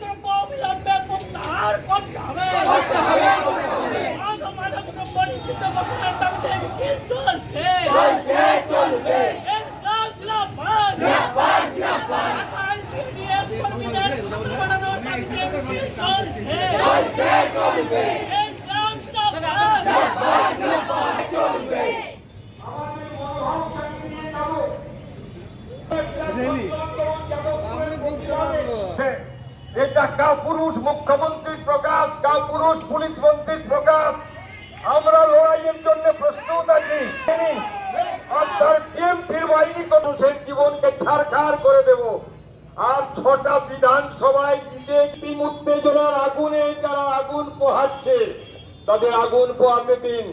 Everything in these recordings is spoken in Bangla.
দ্রব্য অবিলম্বে প্রত্যাহার করতে হবে। মাদক দ্রব্য নিষিদ্ধ ঘোষণার দাবিতে মিছিল চলছে। চলছে ইনকলাব জিন্দাবাদ এটা কাপুরুষ মুখ্যমন্ত্রী প্রকাশ কাপুরুষ পুলিশ মন্ত্রী প্রকাশ। আমরা লড়াইয়ের জন্য প্রস্তুত আছি আপনার টিএমপির বাহিনী মানুষের জীবনকে ছাড়খাড় করে দেব আর ছটা বিধানসভায় জিতে একটি উত্তেজনার আগুনে যারা আগুন পোহাচ্ছে। তাদের আগুন পোহাতে দিন।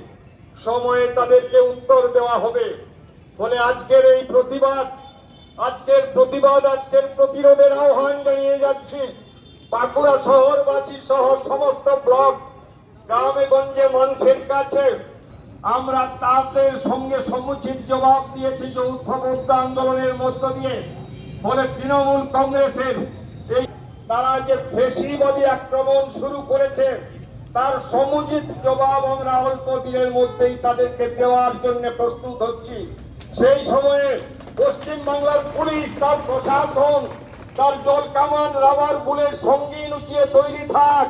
সময়ে তাদেরকে উত্তর দেওয়া হবে। ফলে আজকের এই প্রতিবাদ, আজকের প্রতিবাদ, আজকের প্রতিরোধের আহ্বান জানিয়ে যাচ্ছি। বাঁকুড়া শহরবাসী সহ সমস্ত ব্লক, গ্রামে গঞ্জে মানুষের কাছে আমরা তাদের সঙ্গে সমুচিত জবাব দিয়েছি যৌথ বৌদ্ধ আন্দোলনের মধ্য দিয়ে। ফলে তৃণমূল কংগ্রেসের তারা যে ফেসিবাদী আক্রমণ শুরু করেছে, তার সমুচিত জবাব আমরা অল্প দিনের মধ্যেই তাদেরকে দেওয়ার জন্য প্রস্তুত হচ্ছি। সেই সময়ে পশ্চিম বাংলার পুলিশ, তার প্রশাসন, তার জল কামান রাবার বুলের সঙ্গী লুচিয়ে তৈরি থাক।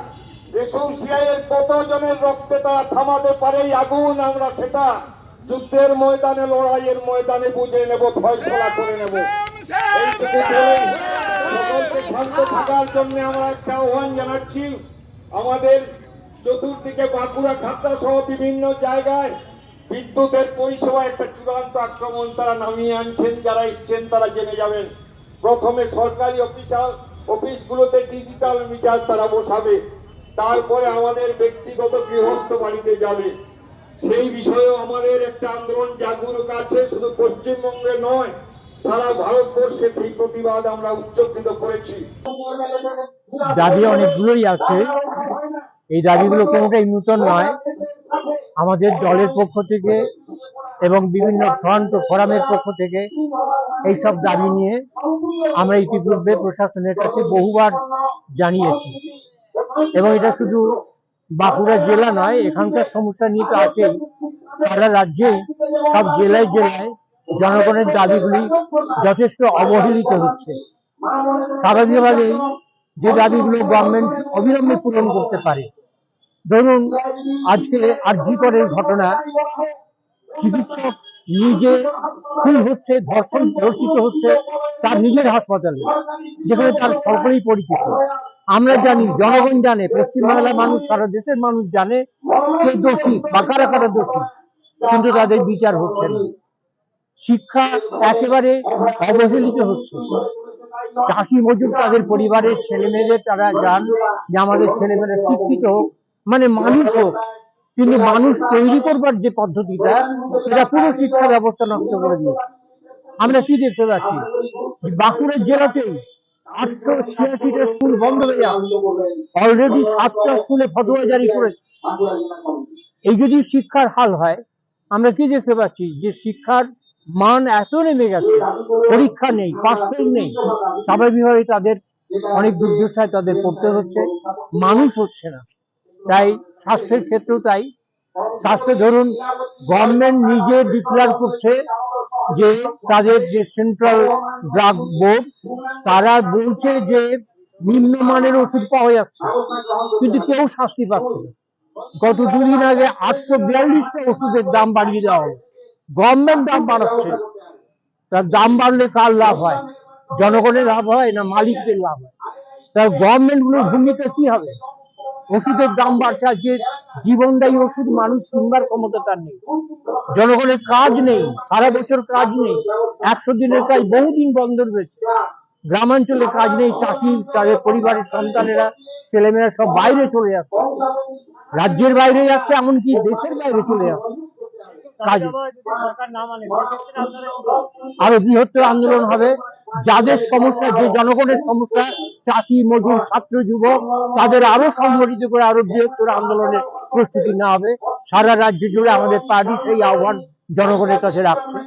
এসোসিয়াই এর কতজনের রক্তে তারা থামাতে পারে আগুন, আমরা সেটা যুদ্ধের ময়দানে, লড়াইয়ের ময়দানে বুঝে নেব, ফয়সলা করে নেব। শান্ত থাকার জন্য আমরা আমাদের চতুর্দিকে বাঁকুড়া খাতড়া সহ বিভিন্ন জায়গায় বিদ্যুতের পরিষেবা একটা চূড়ান্ত আক্রমণ তারা নামিয়ে আনছেন, যারা এসছেন তারা জেনে যাবেন। প্রথমে সরকারি অফিসার, অফিসগুলোতে ডিজিটাল মিটার তারা বসাবে। তারপরে আমাদের ব্যক্তিগত গৃহস্থ বাড়িতে যাবে। সেই বিষয়েও আমাদের একটা আন্দোলন জাগরুক আছে, শুধু পশ্চিমবঙ্গে নয় সারা ভারতবর্ষে প্রতিবাদ আমরা উচ্চকৃত করেছি। দাবি অনেকগুলোই আছে। এই দাবিগুলো কোনোটাই নূতন নয়। আমাদের দলের পক্ষ থেকে এবং বিভিন্ন ফ্রন্ট ফোরামের পক্ষ থেকে এই সব দাবি নিয়ে আমরা ইতিপূর্বে প্রশাসনের কাছে বহুবার জানিয়েছি। এবং এটা শুধু বাঁকুড়া জেলা নয়, এখানকার সমস্যা নিয়ে তো আছেই। সারা রাজ্যেই সব জেলায় জেলায় জনগণের দাবিগুলি যথেষ্ট অবহেলিত হচ্ছে। স্বাভাবিকভাবেই যে দাবিগুলো গভর্নমেন্ট অবিলম্বে পূরণ করতে পারে, ধরুন আজকে আরজি করের ঘটনা, চিকিৎসক নিজে খুন হচ্ছে, ধর্ষণ, ধর্ষিত হচ্ছে তার নিজের হাসপাতালে, যেখানে তার সরকারি পরিচিত। আমরা জানি, জনগণ জানে, পশ্চিমবাংলার মানুষ, সারা দেশের মানুষ জানে কে দোষী, বা কারা কারা দোষী, কিন্তু তাদের বিচার হচ্ছে না। শিক্ষা একেবারে অবহেলিত হচ্ছে। চাষি মজুর তাদের পরিবারের ছেলে মেয়েদের তারা যান যে আমাদের ছেলে মেয়েরা শিক্ষিত হোক মানে মানুষ হোক, কিন্তু মানুষ তৈরি করবার যে পদ্ধতিটা, সেটা পুরো শিক্ষা ব্যবস্থা নষ্ট করে দিয়েছে। আমরা কি দেখতে পাচ্ছি? বাঁকুড়া জেলাতেই আটশো ছিয়াশিটা স্কুল বন্ধ হয়ে যাচ্ছে। অলরেডি সাতটা স্কুলে ফটোয়া জারি করেছে। এই যদি শিক্ষার হাল হয়, আমরা কি দেখতে পাচ্ছি? যে শিক্ষার মান এত নেমে গেছে, পরীক্ষা নেই পাসপোর্ট নেই। স্বাভাবিকভাবে তাদের অনেক দুর্দশায় তাদের পড়তে হচ্ছে, মানুষ হচ্ছে না। তাই স্বাস্থ্যের ক্ষেত্রেও তাই। স্বাস্থ্য ধরুন গভর্নমেন্ট নিজে ডিক্লেয়ার করছে যে তাদের যে সেন্ট্রাল ড্রাগ বোর্ড তারা বলছে যে নিম্নমানের ওষুধ পাওয়া যাচ্ছে, কিন্তু কেউ শাস্তি পাচ্ছে না। গত দুদিন আগে আটশো বিয়াল্লিশটা ওষুধের দাম বাড়িয়ে দেওয়া হলো। গভর্নমেন্ট দাম বাড়াচ্ছে। তার দাম বাড়লে কার লাভ হয়? জনগণের লাভ হয় না মালিকদের লাভ হয়? তার গভর্নমেন্টগুলোর ভূমিকা কি হবে? ওষুধের দাম বাড়ছে আজকে, জীবনদায়ী ওষুধ মানুষ কিনবার ক্ষমতা তার নেই। জনগণের কাজ নেই, সারা বছর কাজ নেই, একশো দিনের কাজ, বহুদিন বন্ধ রয়েছে। গ্রামাঞ্চলে কাজ নেই, চাকরি, তাদের পরিবারের সন্তানেরা, ছেলেমেয়েরা সব বাইরে চলে যাচ্ছে। রাজ্যের বাইরে যাচ্ছে, এমনকি দেশের বাইরে চলে যাচ্ছে। কাজ। আরও বৃহত্তর আন্দোলন হবে। যাদের সমস্যা, যে জনগণের সমস্যা, চাষি, মজুর, ছাত্র, যুবক, তাদের আরও সংগঠিত করে আরও বৃহত্তর আন্দোলনের প্রস্তুতি নেওয়া হবে। সারা রাজ্য জুড়ে আমাদের পার্টি সেই আহ্বান জনগণের কাছে রাখছে।